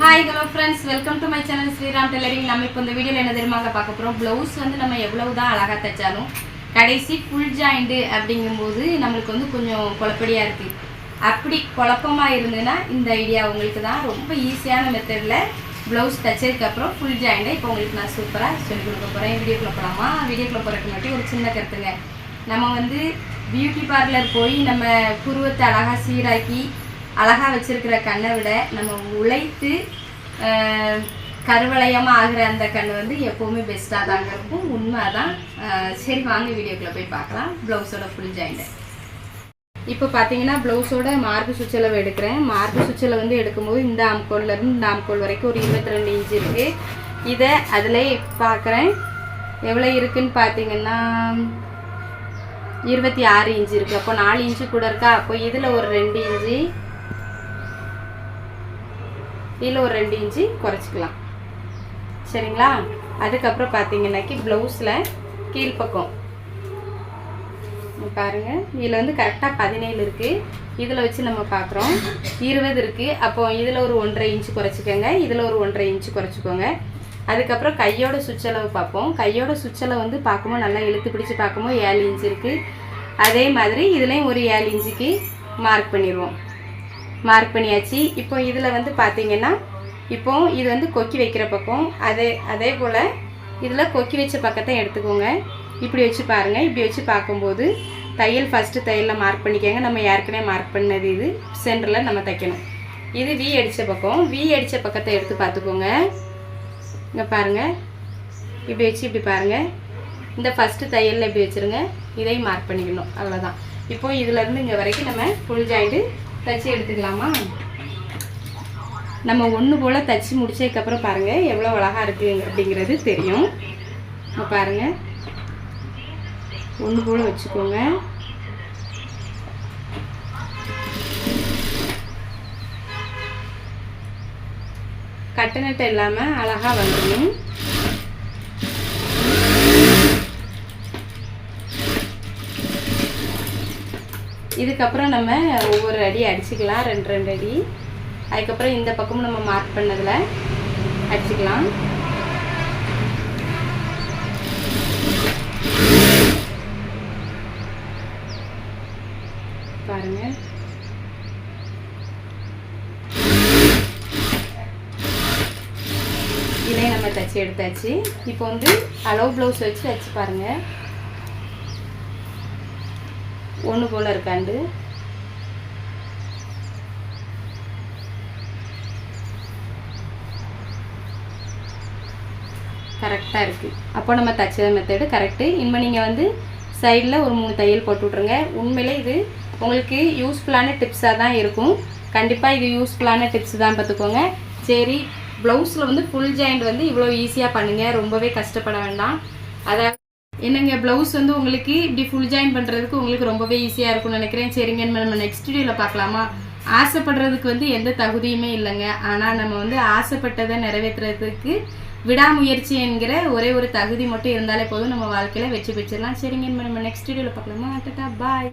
Hi hello friends welcome to my channel Sriram tailoring நம்ம இப்போ இந்த வீடியோவில் என்ன தெரியுமாங்க பார்க்க போகிறோம் ப்ளவுஸ் வந்து நம்ம எவ்வளவு தான் அழகாக தைச்சாலும் கடைசி ஃபுல் ஜாயிண்ட்டு அப்படிங்கும்போது நம்மளுக்கு வந்து கொஞ்சம் குழப்படியாக இருக்குது அப்படி குழப்பமாக இருந்ததுன்னா இந்த ஐடியா உங்களுக்கு தான் ரொம்ப ஈஸியான மெத்தடில் ப்ளவுஸ் தைச்சதுக்கப்புறம் ஃபுல் ஜாயிண்டை இப்போ உங்களுக்கு நான் சூப்பராக சொல்லிக் கொடுக்க போகிறேன் வீடியோக்குள்ளே போகலாமா வீடியோக்குள்ளே போகிறதுக்கு மட்டும் ஒரு சின்ன கருத்துங்க. நம்ம வந்து பியூட்டி பார்லர் போய் நம்ம புருவத்தை அழகாக சீராக்கி அழகாக வச்சுருக்கிற கண்ணை விட நம்ம உழைத்து கருவளையமாக ஆகிற அந்த கண் வந்து எப்போவுமே பெஸ்ட்டாக தாங்க இருக்கும் உண்மை தான் சரி வாங்க வீடியோக்குள்ளே போய் பார்க்கலாம். ப்ளவுஸோட ஃபுல் ஜாயிண்ட்டை இப்போ பார்த்தீங்கன்னா ப்ளவுஸோட மார்பு சுற்றளவு எடுக்கிறேன். மார்பு சுற்றளவு வந்து எடுக்கும்போது இந்த ஆம்கோல்ல இருந்து இந்த ஆம்கோல் வரைக்கும் ஒரு இருபத்தி ரெண்டு இன்ச்சு இருக்குது இதை அதில் பார்க்குறேன். எவ்வளோ இருக்குன்னு பார்த்தீங்கன்னா இருபத்தி ஆறு இன்ச்சு இருக்குது அப்போ நாலு இன்ச்சு கூட இருக்கா? அப்போ இதில் ஒரு ரெண்டு இன்ச்சு இதில் ஒரு ரெண்டு இன்ச்சு குறைச்சிக்கலாம். சரிங்களா? அதுக்கப்புறம் பார்த்தீங்கன்னாக்கி ப்ளவுஸில் கீழ்ப்பக்கம் பாருங்கள் இதில் வந்து கரெக்டாக பதினேழு இருக்குது இதில் வச்சு நம்ம பார்க்குறோம் இருபது இருக்குது அப்போ இதில் ஒரு ஒன்றரை இன்ச்சு குறைச்சிக்கோங்க. இதில் ஒரு ஒன்றரை இன்ச்சு குறைச்சிக்கோங்க. அதுக்கப்புறம் கையோட சுற்றளவு பார்ப்போம். கையோட சுற்றளவு வந்து பார்க்கும்போது நல்லா இழுத்து பிடிச்சி பார்க்கும்போது ஏழு இன்ச்சு இருக்குது அதே மாதிரி இதுலேயும் ஒரு ஏழு இன்ச்சுக்கு மார்க் பண்ணிடுவோம். மார்க் பண்ணியாச்சு. இப்போ இதில் வந்து பார்த்தீங்கன்னா இப்போ இது வந்து கொக்கி வைக்கிற பக்கம். அதே அதே போல் இதில் கொக்கி வச்ச பக்கத்தை எடுத்துக்கோங்க. இப்படி வச்சு பாருங்கள் இப்படி வச்சு பார்க்கும்போது தையல் ஃபஸ்ட்டு தையலில் மார்க் பண்ணிக்கோங்க. நம்ம ஏற்கனவே மார்க் பண்ணது இது. சென்டரில் நம்ம தைக்கணும். இது வி அடித்த பக்கம். வி அடித்த பக்கத்தை எடுத்து பார்த்துக்கோங்க. இங்கே பாருங்கள் இப்படி வச்சு இப்படி பாருங்கள் இந்த ஃபஸ்ட்டு தையலில் இப்படி வச்சுருங்க. இதையும் மார்க் பண்ணிக்கணும். அவ்வளோதான் இப்போது இதுலேருந்து இங்கே வரைக்கும் நம்ம ஃபுல் ஜாயிண்ட்டு தைச்சி எடுத்துக்கலாமா? நம்ம ஒன்று போல் தைச்சி முடிச்சதுக்கப்புறம் பாருங்கள் எவ்வளோ அழகாக இருக்குது அப்படிங்கிறது தெரியும். இப்போ பாருங்கள் ஒன்று போல் வச்சுக்கோங்க. கட்டநட்டு இல்லாமல் அழகாக வந்துடும். இதுக்கப்புறம் நம்ம ஒவ்வொரு அடி அடிச்சுக்கலாம். ரெண்டு ரெண்டு அடி. அதுக்கப்புறம் இந்த பக்கமும் நம்ம மார்க் பண்ணதில் அடிச்சுக்கலாம். பாருங்க. இதையும் நம்ம தச்சு எடுத்தாச்சு. இப்போ வந்து அளவு ப்ளவுஸ் வச்சு தச்சு பாருங்கள் ஒன்று போல் இருக்காண்டு கரெக்டாக இருக்குது அப்போ நம்ம தச்ச மெத்தடு கரெக்டு இனிமேல் நீங்கள் வந்து சைடில் ஒரு மூணு தையல் போட்டு விட்ருங்க உண்மையிலே இது உங்களுக்கு யூஸ்ஃபுல்லான டிப்ஸாக தான் இருக்கும். கண்டிப்பாக இது யூஸ்ஃபுல்லான டிப்ஸ் தான் பார்த்துக்கோங்க. சரி ப்ளவுஸில் வந்து ஃபுல் ஜாயிண்ட் வந்து இவ்வளோ ஈஸியாக பண்ணுங்கள் ரொம்பவே கஷ்டப்பட வேண்டாம். அதாவது என்னங்க ப்ளவுஸ் வந்து உங்களுக்கு இப்படி ஃபுல் ஜாயின் பண்ணுறதுக்கு உங்களுக்கு ரொம்பவே ஈஸியாக இருக்கும்னு நினைக்கிறேன். சரிங்க நம்ம நெக்ஸ்ட் வீடியோவில் பார்க்கலாமா? ஆசைப்படுறதுக்கு வந்து எந்த தகுதியுமே இல்லைங்க. ஆனால் நம்ம வந்து ஆசைப்பட்டதை நிறைவேற்றுறதுக்கு விடாமுயற்சி என்கிற ஒரே ஒரு தகுதி மட்டும் இருந்தாலே போதும். நம்ம வாழ்க்கையில் வெற்றி பெற்றிடலாம். சரிங்க நம்ம நெக்ஸ்ட் வீடியோவில் பார்க்கலாமா? டாட்டா பாய்